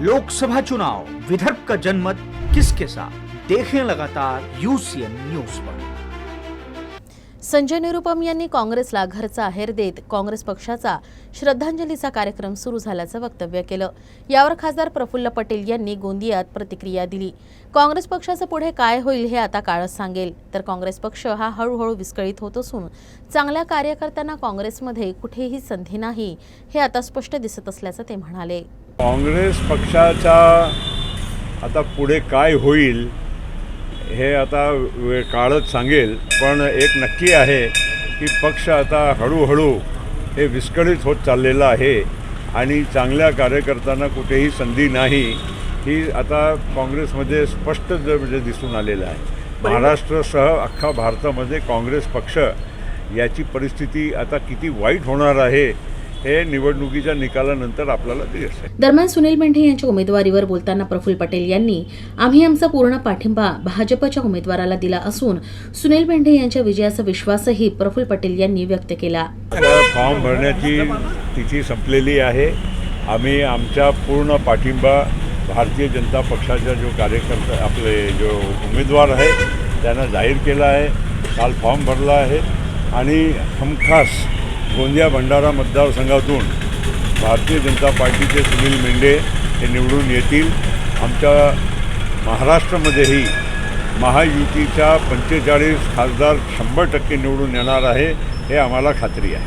लोकसभा चुनाव विदर्भ का जनमत किसके साथ? देखें लगातार यूसीएन न्यूज पर। संजय निरुपम यांनी काँग्रेसला घरचा आहेर देत काँग्रेस पक्षाचा श्रद्धांजलीचा कार्यक्रम सुरू झाल्याचं वक्तव्य केलं. यावर खासदार प्रफुल्ल पटेल यांनी गोंदियात प्रतिक्रिया दिली. काँग्रेस पक्षाचं पुढे काय होईल हे आता काळच सांगेल. तर काँग्रेस पक्ष हा हळूहळू विस्कळीत होत असून चांगल्या कार्यकर्त्यांना काँग्रेसमध्ये कुठेही संधी नाही हे आता स्पष्ट दिसत असल्याचं ते म्हणाले. काँग्रेस पक्षाचा आता पुढे काय होईल हे आता वे- काळच सांगेल पण एक नक्की आहे की पक्ष आता हळूहळू हे विस्कळीत होत चाललेलं आहे आणि चांगल्या कार्यकर्त्यांना कुठेही संधी नाही ही आता काँग्रेसमध्ये स्पष्ट ज- म्हणजे दिसून आलेलं आहे. महाराष्ट्रासह अख्खा भारतामध्ये काँग्रेस पक्ष याची परिस्थिती आता किती वाईट होणार आहे हे निवडणुकीच्या निकालानंतर आपल्याला दरम्यान सुनील मेंढे यांच्या उमेदवारीवर बोलताना प्रफुल्ल पटेल यांनी आम्ही आमचा पूर्ण पाठिंबा भाजपच्या उमेदवाराला दिला असून सुनील मेंढे यांच्या विजयाचा विश्वासही प्रफुल्ल पटेल यांनी व्यक्त केला. फॉर्म भरण्याची तिथी संपलेली आहे. आम्ही आमचा पूर्ण पाठिंबा भारतीय जनता पक्षाचा जो कार्यकर्ता आपले जो उमेदवार आहे त्यांना जाहीर केला आहे. काल फॉर्म भरला आहे. आणि हमखास गोंदिया भंडारा मतदारसंघातून भारतीय जनता पार्टीचे सुनील मेंढे हे निवडून येतील. आमच्या महाराष्ट्रामध्येही महायुतीच्या पंचेचाळीस खासदार शंभर टक्के निवडून येणार आहे हे आम्हाला खात्री आहे.